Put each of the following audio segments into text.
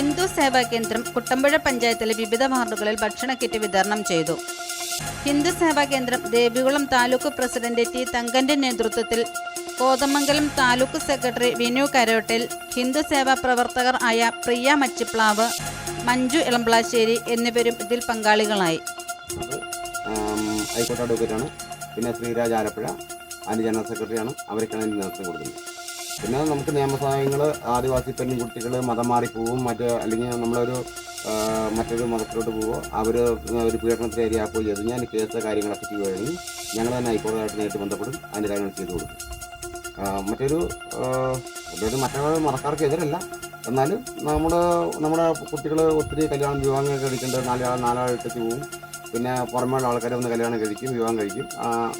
ഹിന്ദു സേവാ കേന്ദ്രം കുട്ടമ്പുഴ പഞ്ചായത്തിലെ വിവിധ വാർഡുകളിൽ ഭക്ഷണ കിറ്റ് വിതരണം ചെയ്തു. ഹിന്ദു സേവാ കേന്ദ്രം ദേവികുളം താലൂക്ക് പ്രസിഡന്റ് ടി തങ്കന്റെ നേതൃത്വത്തിൽ കോതമംഗലം താലൂക്ക് സെക്രട്ടറി വിനു കരോട്ടിൽ ഹിന്ദു സേവാ പ്രവർത്തകർ ആയ പ്രിയ മച്ചിപ്ലാവ് മഞ്ജു ഇളമ്പ്ലാശ്ശേരി എന്നിവരും ഇതിൽ പങ്കാളികളായി. ഹൈക്കോർട്ട് അഡ്വക്കേറ്റാണ്. പിന്നെ ശ്രീരാജ് ആലപ്പുഴ അതിന്റെ ജനറൽ സെക്രട്ടറിയാണ്. അവർക്കാണ് നേതൃത്വം കൊടുക്കുന്നത്. പിന്നെ നമുക്ക് നിയമസഹായങ്ങൾ ആദിവാസി പെൺകുട്ടികൾ മതം മാറിപ്പോവും മറ്റ് അല്ലെങ്കിൽ നമ്മളൊരു മറ്റൊരു മതത്തിലോട്ട് പോവോ അവർ ഒരു പീഡനത്തിന് ഇരയാക്കുകയോ ചെയ്തു. ഞാൻ കേസ് കാര്യങ്ങളൊക്കെ ചെയ്യുകയാണെങ്കിൽ ഞങ്ങൾ തന്നെ ഹൈക്കോടതിയായിട്ട് നേരിട്ട് ബന്ധപ്പെടും അതിന്റെ കാര്യങ്ങൾ ചെയ്തു കൊടുക്കും. മറ്റൊരു അതായത് ഒരു മറ്റുള്ള മതക്കാർക്ക് എതിരല്ല. എന്നാലും നമ്മുടെ നമ്മുടെ കുട്ടികൾ ഒത്തിരി കല്യാണം വിവാഹങ്ങളൊക്കെ കഴിക്കേണ്ടത് നാലാൾ നാലാളെടുത്തേക്ക് പോകും പിന്നെ പുറമേയുള്ള ആൾക്കാരെ ഒന്ന് കല്യാണം കഴിക്കും വിവാഹം കഴിക്കും.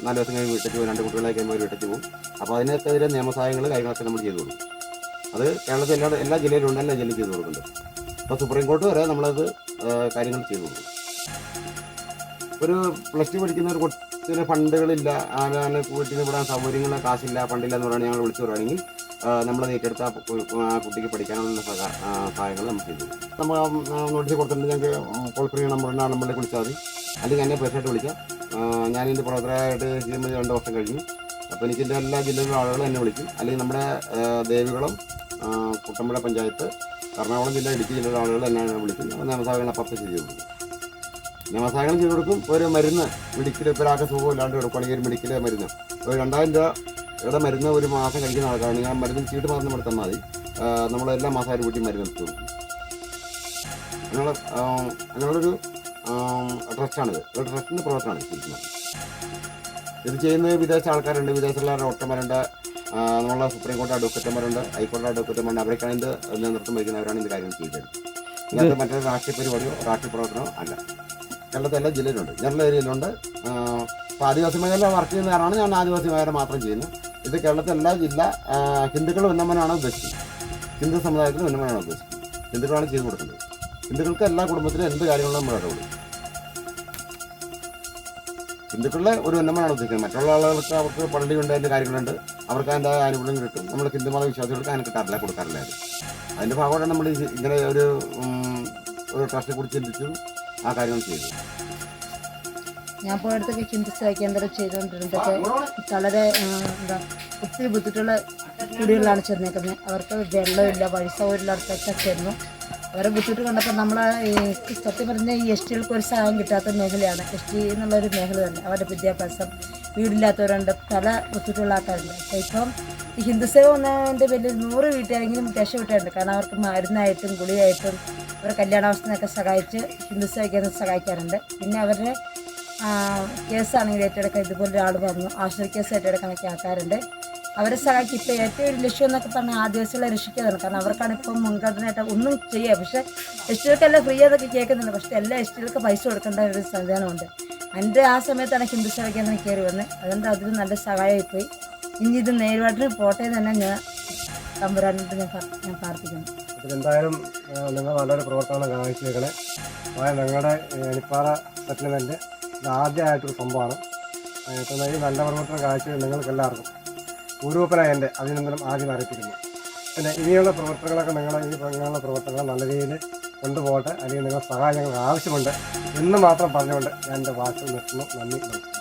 നാല് ദിവസം കഴിഞ്ഞ് വീട്ടിലേക്ക് പോകും രണ്ട് കുട്ടികളെ കഴിയുമ്പോൾ വീട്ടിലേക്ക് പോകും. അപ്പോൾ അതിനെതിരെ നിയമസഹായങ്ങൾ കാര്യങ്ങളൊക്കെ നമ്മൾ ചെയ്തു കൊടുക്കും. അത് കേരളത്തിൽ എല്ലാ എല്ലാ ജില്ലയിലും ഉണ്ട് എല്ലാ ജില്ലയിൽ ചെയ്തു കൊടുക്കുന്നുണ്ട്. അപ്പോൾ സുപ്രീം കോർട്ട് വരെ നമ്മളത് കാര്യങ്ങൾ ചെയ്തു കൊടുക്കും. ഒരു പ്ലസ് ടു പഠിക്കുന്ന ഒരു കൊച്ചിന് ഫണ്ടുകളില്ല. അങ്ങനെ വീട്ടിൽ വിടാൻ സൗകര്യങ്ങൾ കാശില്ല ഫണ്ടില്ല എന്ന് പറയുകയാണെങ്കിൽ ഞങ്ങൾ വിളിച്ചു പറയുകയാണെങ്കിൽ നമ്മൾ ഏറ്റെടുത്ത ആ കുട്ടിക്ക് പഠിക്കാനുള്ള സഹായങ്ങൾ നമുക്ക് ചെയ്തു നമ്മൾ നോട്ടീസ് കൊടുത്തിട്ടുണ്ട് ഞങ്ങൾക്ക് കോൾ ഫ്രീ ആ നമ്പറിലേക്ക് വിളിച്ചാൽ മതി. അല്ലെങ്കിൽ എന്നെ പേഴ്സണായിട്ട് വിളിക്കാം. ഞാൻ ഞാനിതിന്റെ പ്രവർത്തകരായിട്ട് ചെയ്യുമ്പോൾ രണ്ട് വർഷം കഴിഞ്ഞു. അപ്പോൾ എനിക്ക് എന്റെ എല്ലാ ജില്ലയിലുള്ള ആളുകളും എന്നെ വിളിക്കും. അല്ലെങ്കിൽ നമ്മുടെ ദേവികളും കുട്ടമ്പുഴ പഞ്ചായത്ത് എറണാകുളം ജില്ല ഇടുക്കി ജില്ലയിലെ ആളുകൾ എന്നെ വിളിക്കും. നിയമസഭകൾ അപ്പുറത്ത് ചെയ്തു കൊടുക്കും. നിയമസഹായങ്ങൾ ചെയ്തു കൊടുക്കും ഒരു മരുന്ന് മെഡിക്കൽ ഇപ്പോൾ ഒരാൾക്ക് സുഖമില്ലാണ്ട് കൊടുക്കുകയാണെങ്കിൽ ഒരു മെഡിക്കൽ മരുന്ന്. ഒരു രണ്ടായിരം രൂപയുടെ മരുന്ന് ഒരു മാസം കഴിക്കുന്ന ആൾക്കാണെങ്കിൽ ആ മരുന്ന് ചീട്ട് മാസം നമ്മൾ തന്നാൽ മതി നമ്മളെല്ലാ മാസം ഒരു വീട്ടിൽ മരുന്ന് എടുത്തു കൊടുക്കും. അങ്ങനെയുള്ള അങ്ങനെയുള്ളൊരു ട്രസ്റ്റാണിത് ഒരു ട്രസ്റ്റിന്റെ പ്രവർത്തനമാണ് ശരിക്കും ഇത് ചെയ്യുന്ന വിദേശ ആൾക്കാരുണ്ട്. വിദേശത്തുള്ള ഡോക്ടർമാരുണ്ട്. നമ്മളെ സുപ്രീം കോടതി അഡ്വക്കറ്റന്മാരുണ്ട് ഹൈക്കോടതി അഡ്വക്കറ്റന്മാരുണ്ട് അവരൊക്കെയാണ് ഇത് നേതൃത്വം വഹിക്കുന്നവരാണ് ഇത് കാര്യങ്ങൾ ചെയ്തത് ഇങ്ങനത്തെ മറ്റൊരു രാഷ്ട്രീയ പരിപാടിയോ രാഷ്ട്രീയ പ്രവർത്തനമോ അല്ല. കേരളത്തിൽ എല്ലാ ജില്ലയിലുണ്ട്. ജനറൽ ഏരിയയിലുണ്ട്. ഇപ്പോൾ ആദിവാസി മേഖല വർക്ക് ചെയ്യുന്ന കാരണമാണ് ഞാൻ ആദിവാസി മേഖല മാത്രം ചെയ്യുന്നത്. ഇത് കേരളത്തിലെ എല്ലാ ജില്ല ഹിന്ദുക്കൾ ഉന്നമനമാണ് ഉദ്ദേശിക്കുന്നത് ഹിന്ദു സമുദായത്തിന് ഉന്നമനമാണ് ഉദ്ദേശിക്കുന്നത് ഹിന്ദുക്കളാണ് ചെയ്തു കൊടുക്കുന്നത്. ഹിന്ദുക്കൾക്ക് എല്ലാ കുടുംബത്തിലും എന്ത് കാര്യങ്ങളും നമ്മൾ ഇടപെടും ഹിന്ദുക്കളുടെ ഒരു ഉന്നമനമാണ് ഉദ്ദേശിക്കുന്നത്? മറ്റുള്ള ആളുകൾക്ക് അവർക്ക് പള്ളിയുണ്ട് അതിന്റെ കാര്യങ്ങളുണ്ട്. അവർക്ക് അതിന്റെ ആനുകൂല്യം കിട്ടും. നമ്മൾ ഹിന്ദുമത വിശ്വാസികൾക്ക് അതിന് കിട്ടാറില്ല കൊടുക്കാറില്ല അത്. അതിന്റെ ഭാഗമായിട്ടാണ് നമ്മൾ ഇങ്ങനെ ഒരു ഒരു ട്രസ്റ്റിനെ കുറിച്ച് ചിന്തിച്ചു ആ കാര്യങ്ങൾ ചെയ്തു ഞാൻ പോയടത്തൊക്കെ ഹിന്ദു സേവാ കേന്ദ്രം ചെയ്തുകൊണ്ടിരുന്നതൊക്കെ വളരെ എന്താ ഒത്തിരി ബുദ്ധിമുട്ടുള്ള കുടികളിലാണ് ചെന്നേക്കുന്നത്. അവർക്ക് വെള്ളമില്ല വഴി സൗകര്യമില്ലാത്തൊക്കെ ചെന്നു അവരെ ബുദ്ധിമുട്ട് കണ്ടപ്പോൾ നമ്മൾ സത്യം പറഞ്ഞാൽ ഈ എസ് ടികൾക്ക് ഒരു സഹായം കിട്ടാത്ത മേഖലയാണ്. എസ് ടി എന്നുള്ളൊരു മേഖല തന്നെ അവരുടെ വിദ്യാഭ്യാസം വീടില്ലാത്തവരുണ്ട്. പല ബുദ്ധിമുട്ടുള്ള ആൾക്കാരുണ്ട്. അപ്പോൾ ഇപ്പം ഈ ഹിന്ദുസേവ വന്നതിന്റെ പേരിൽ നൂറ് വീട്ടുകാരെങ്കിലും രക്ഷപ്പെട്ടിട്ടുണ്ട് കാരണം അവർക്ക് മരുന്നായിട്ടും ഗുളിയായിട്ടും അവരുടെ കല്യാണാവസ്ഥയൊക്കെ സഹായിച്ച് ഹിന്ദു സേവ കേന്ദ്രം സഹായിക്കാറുണ്ട്. പിന്നെ അവരുടെ കേസാണെങ്കിൽ ഏറ്റെടുക്കാൻ ഇതുപോലെ ഒരാൾ വന്നു. ആശ്രയ കേസ് ഏറ്റെടുക്കാനൊക്കെ ആൾക്കാരുണ്ട്. അവരെ സഹായിക്കും ഇപ്പോൾ ഏറ്റവും ഒരു ലക്ഷ്യം എന്നൊക്കെ പറഞ്ഞാൽ ആദിവാസികളെ രക്ഷിക്കാതാണ് കാരണം അവർക്കാണ് ഇപ്പം മുൻഗണനയായിട്ട് ഒന്നും ചെയ്യുക പക്ഷേ എസ് ടികൾക്കെല്ലാം ഫ്രീ ആയതൊക്കെ കേൾക്കുന്നുണ്ട്. പക്ഷേ എല്ലാ എസ് പൈസ കൊടുക്കേണ്ട ഒരു സംവിധാനമുണ്ട്. എന്റെ ആ സമയത്താണ് ഹിന്ദു സഭയ്ക്ക് തന്നെ കയറി വന്നത് അതുകൊണ്ട് അതിന് നല്ല സഹായമായി പോയി. ഇനി ഇത് നേരിട്ട് പോട്ടെ തന്നെ ഞാൻ തമ്പുരാനോട് ഞാൻ ഞാൻ പ്രാർത്ഥിക്കുന്നു. എന്തായാലും നിങ്ങൾ നല്ലൊരു പ്രവർത്തനമാണ് കാണിച്ചേക്കണേ ഞങ്ങളുടെ എലിപ്പാറ സെറ്റിൽമെന്റ് ആദ്യമായിട്ടൊരു സംഭവമാണ്. ഈ നല്ല പ്രവർത്തന കാഴ്ച നിങ്ങൾക്ക് എല്ലാവർക്കും പൂർവപ്പനായ എന്റെ അഭിനന്ദനം ആദ്യം അറിയിപ്പിക്കുന്നു. പിന്നെ ഇനിയുള്ള പ്രവർത്തനങ്ങളൊക്കെ നിങ്ങൾ ഈ ഇങ്ങനെയുള്ള പ്രവർത്തനങ്ങൾ നല്ല രീതിയിൽ കൊണ്ടുപോകട്ടെ. അല്ലെങ്കിൽ നിങ്ങളുടെ സഹായം ഞങ്ങൾക്ക് ആവശ്യമുണ്ട് എന്ന് മാത്രം പറഞ്ഞുകൊണ്ട് ഞാൻ എന്റെ വാക്കുകൾ നിർത്തുന്നു. നന്ദി നമസ്കാരം.